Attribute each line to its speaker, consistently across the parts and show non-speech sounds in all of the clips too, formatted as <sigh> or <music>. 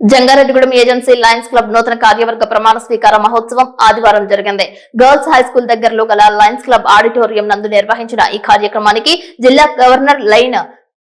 Speaker 1: Jangareddygudem agency lions club నూతన కార్యవర్గ ప్రమాణ స్వీకార మహోత్సవం ఆదివారం జరిగింది. గర్ల్స్ హై స్కూల్ దగ్గరలో గల లయన్స్ క్లబ్ ఆడిటోరియం నందు నిర్వహించిన ఈ కార్యక్రమానికి జిల్లా governor lion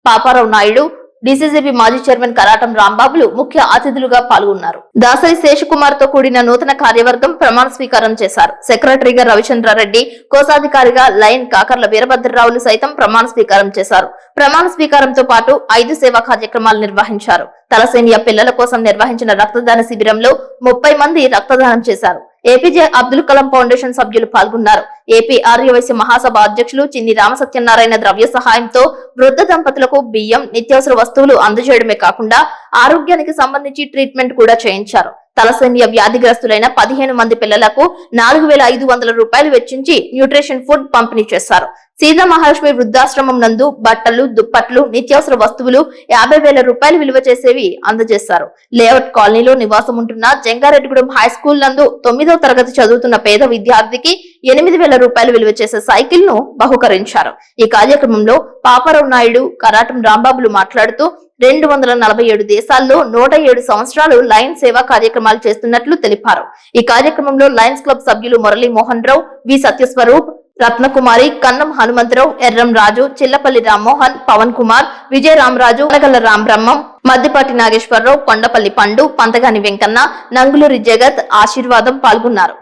Speaker 1: Paparao Naidu DCCB మాజీ చైర్మన్ కరాటం రాంబాబులు ముఖ్య అతిథులుగా పాల్గొన్నారు. దాసరి శేషకుమార్తో కూడిన నూతన కార్యవర్గం ప్రమాణ స్వీకారం చేశారు. సెక్రటరీగా రవిచంద్రారెడ్డి కోశాధికారిగా లైన్ కాకర్ల వీరభద్రరావులు సైతం ప్రమాణ స్వీకారం చేశారు. ప్రమాణ స్వీకారంతో పాటు ఐదు సేవా కార్యక్రమాలు నిర్వహించారు. తలసేనియా పిల్లల కోసం నిర్వహించిన రక్తదాన శిబిరంలో ముప్పై మంది రక్తదానం చేశారు. ఏపీజే అబ్దుల్ కలాం ఫౌండేషన్ సభ్యులు పాల్గొన్నారు. ఏపీ ఆర్యవైశ్య మహాసభ అధ్యక్షులు చిన్ని రామసత్యనారాయణ ద్రవ్య సహాయంతో వృద్ధ దంపతులకు బియ్యం నిత్యావసర వస్తువులు అందజేయడమే కాకుండా ఆరోగ్యానికి సంబంధించి ట్రీట్మెంట్ కూడా చేయించారు. తలసేమియా వ్యాధిగ్రస్తులైన పదిహేను మంది పిల్లలకు నాలుగు వేల ఐదు వందల రూపాయలు వెచ్చించి న్యూట్రిషన్ ఫుడ్ పంపిణీ చేశారు. సీతా మహాలక్ష్మి వృద్ధాశ్రమం నందు బట్టలు దుప్పట్లు నిత్యావసర వస్తువులు యాభై వేల రూపాయలు విలువ చేసేవి అందజేశారు. లేఅవుట్ కాలనీలో నివాసం ఉంటున్న జంగారెడ్డిగూడెం హై స్కూల్ నందు తొమ్మిదో తరగతి చదువుతున్న పేద విద్యార్థికి ఎనిమిది వేల రూపాయలు విలువ చేసే సైకిల్ను బహుకరించారు. ఈ కార్యక్రమంలో పాపారావు నాయుడు కరాటం రాంబాబులు మాట్లాడుతూ రెండు వందల నలభై ఏడు దేశాల్లో నూట ఏడు సంవత్సరాలు లయన్స్ సేవా కార్యక్రమాలు చేస్తున్నట్లు తెలిపారు. ఈ కార్యక్రమంలో లయన్స్ క్లబ్ సభ్యులు మురళీ మోహన్ రావు వి సత్యస్వరూప్ రత్నకుమారి కన్నం హనుమంతరావు ఎర్రం రాజు చిల్లపల్లి రామ్మోహన్ పవన్ కుమార్ విజయ రామరాజు అనగల్ల రామబ్రహ్మం మద్దిపాటి నాగేశ్వరరావు కొండపల్లి పండు పంతగాని వెంకన్న నంగులూరి జగత్ ఆశీర్వాదం పాల్గొన్నారు.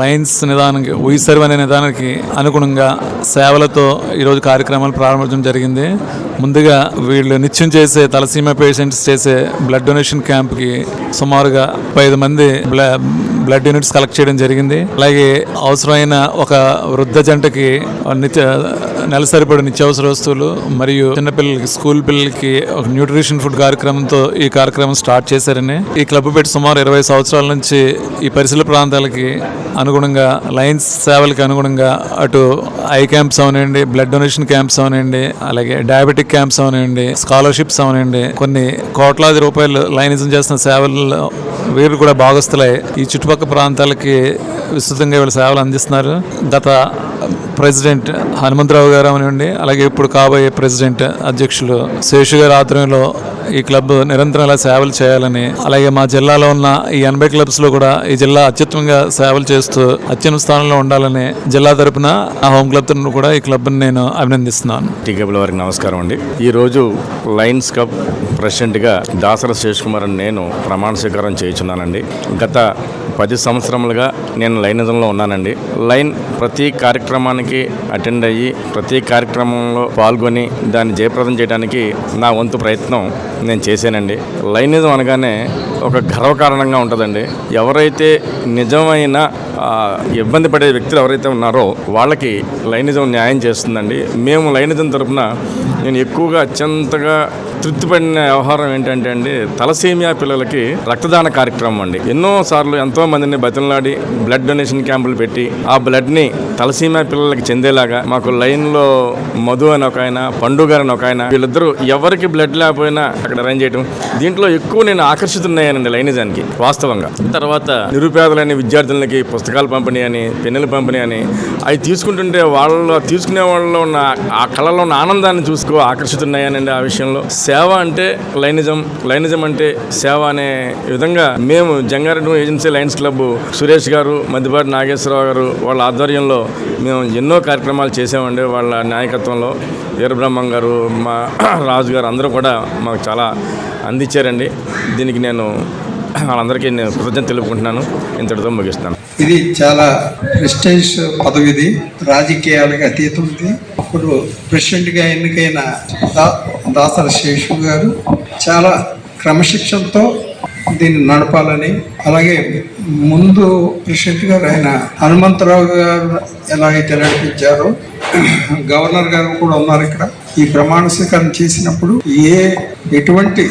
Speaker 2: లయన్స్ నిదానానికి ఉయిసర్వ్ అనే నిదానానికి అనుగుణంగా సేవలతో ఈరోజు కార్యక్రమాలు ప్రారంభించడం జరిగింది. ముందుగా వీళ్ళు నిత్యం చేసే తలసీమ పేషెంట్స్ చేసే బ్లడ్ డొనేషన్ క్యాంప్కి సుమారుగా ముప్పై ఐదు మంది బ్లడ్ యూనిట్స్ కలెక్ట్ చేయడం జరిగింది. అలాగే అవసరమైన ఒక వృద్ధ జంటకి నిత్య నెలసరిపడి నిత్యావసర వస్తువులు మరియు చిన్నపిల్లలకి స్కూల్ పిల్లలకి ఒక న్యూట్రిషన్ ఫుడ్ కార్యక్రమంతో ఈ కార్యక్రమం స్టార్ట్ చేశారని ఈ క్లబ్ పెట్టి సుమారు ఇరవై సంవత్సరాల నుంచి ఈ పరిసర ప్రాంతాలకి అనుగుణంగా లైన్స్ సేవలకి అనుగుణంగా అటు ఐ క్యాంప్స్ అవనండి బ్లడ్ డొనేషన్ క్యాంప్స్ అవనండి అలాగే డయాబెటిక్ క్యాంప్స్ అవనండి స్కాలర్షిప్స్ అవనండి కొన్ని కోట్లాది రూపాయలు లైనిజం చేస్తున్న సేవల్లో వీరు కూడా భాగస్తులై ఈ చుట్టుపక్కల ప్రాంతాలకి విస్తృతంగా వీళ్ళ సేవలు అందిస్తున్నారు. గత ప్రెసిడెంట్ హనుమంతరావు గారు అవనండి అలాగే ఇప్పుడు కాబోయే ప్రెసిడెంట్ అధ్యక్షులు శేషు గారి ఆధ్వర్యంలో ఈ క్లబ్ నిరంతరం ఇలా సేవలు చేయాలని అలాగే మా జిల్లాలో ఉన్న ఈ ఎనభై క్లబ్స్లో కూడా ఈ జిల్లా అత్యుత్తమంగా సేవలు చేస్తూ అత్యున్నత స్థానంలో ఉండాలని జిల్లా తరపున ఆ హోమ్ క్లబ్ తరపున కూడా ఈ క్లబ్ నేను అభినందిస్తున్నాను.
Speaker 3: టీకేబుల్ వారికి నమస్కారం అండి. ఈరోజు లయన్స్ కప్ ప్రెసిడెంట్గా దాసర శేష్ కుమార్ నేను ప్రమాణ స్వీకారం చేయించున్నానండి. గత పది సంవత్సరములుగా నేను లైనిజంలో ఉన్నానండి. లైన్ ప్రతి కార్యక్రమానికి అటెండ్ అయ్యి ప్రతి కార్యక్రమంలో పాల్గొని దాన్ని జయప్రదం చేయడానికి నా వంతు ప్రయత్నం నేను చేశానండి. లైనిజం అనగానే ఒక గర్వకారణంగా ఉంటుందండి. ఎవరైతే నిజమైన ఇబ్బంది పడే వ్యక్తులు ఎవరైతే ఉన్నారో వాళ్ళకి లైనిజం న్యాయం చేస్తుందండి. మేము లైనిజం తరపున నేను ఎక్కువగా అత్యంతగా తృప్తిపడిన వ్యవహారం ఏంటంటే అండి తలసేమియా పిల్లలకి రక్తదాన కార్యక్రమం అండి. ఎన్నో సార్లు ఎంతో మందిని బతిమలాడి బ్లడ్ డొనేషన్ క్యాంపులు పెట్టి ఆ బ్లడ్ని తలసీమియా పిల్లలకి చెందేలాగా మాకు లైన్లో మధు అని ఒక ఆయన పండుగ అని ఒక ఆయన వీళ్ళిద్దరూ ఎవరికి బ్లడ్ లేకపోయినా అక్కడ అరేంజ్ చేయడం దీంట్లో ఎక్కువ నేను ఆకర్షితున్నానండి లైనిజానికి వాస్తవంగా. తర్వాత నిరుపేదలైన విద్యార్థులకి పుస్తకాలు పంపిణీ అని పెన్నులు పంపిణీ అని అవి తీసుకుంటుంటే వాళ్ళు తీసుకునే వాళ్ళలో ఉన్న ఆ కళలో ఉన్న ఆనందాన్ని చూసుకో ఆకర్షితున్నాయనండి ఆ విషయంలో. సేవ అంటే లైనిజం లైనిజం అంటే సేవ అనే విధంగా మేము Jangareddy agency lions club Suresh గారు మధ్యపాటి నాగేశ్వరరావు గారు వాళ్ళ ఆధ్వర్యంలో మేము ఎన్నో కార్యక్రమాలు చేసామండి వాళ్ళ నాయకత్వంలో. వీరబ్రహ్మం గారు మా <clears throat> రాజు గారు అందరూ కూడా మాకు చాలా అందించారండి. దీనికి నేను వాళ్ళందరికీ నేను కృతజ్ఞత తెలుపుకుంటున్నాను. ఇంతటితో ముగిస్తాను
Speaker 4: ఇది చాలా ప్రెస్టేజ్ పదవిది రాజకీయాలకు అతీతంది అప్పుడు ప్రెసిడెంట్గా ఎన్నికైన దాసర శేషు గారు చాలా క్రమశిక్షణతో దీన్ని నడపాలని అలాగే ముందు ప్రెసిడెంట్ గారు ఆయన హనుమంతరావు గారు ఎలాగైతే నడిపించారో గవర్నర్ గారు కూడా ఉన్నారు ఇక్కడ. ఈ ప్రమాణ స్వీకారం చేసినప్పుడు ఏ ఎటువంటి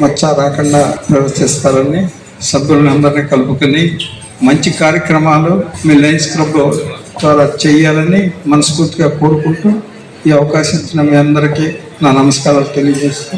Speaker 4: మచ్చ రాకుండా ప్రవర్తిస్తారని సభ్యులందరినీ కలుపుకొని మంచి కార్యక్రమాలు మీ లయన్స్ క్లబ్ ద్వారా చేయాలని మనస్ఫూర్తిగా కోరుకుంటూ ఈ అవకాశం ఇచ్చిన మీ అందరికీ నా నమస్కారాలు తెలియజేస్తూ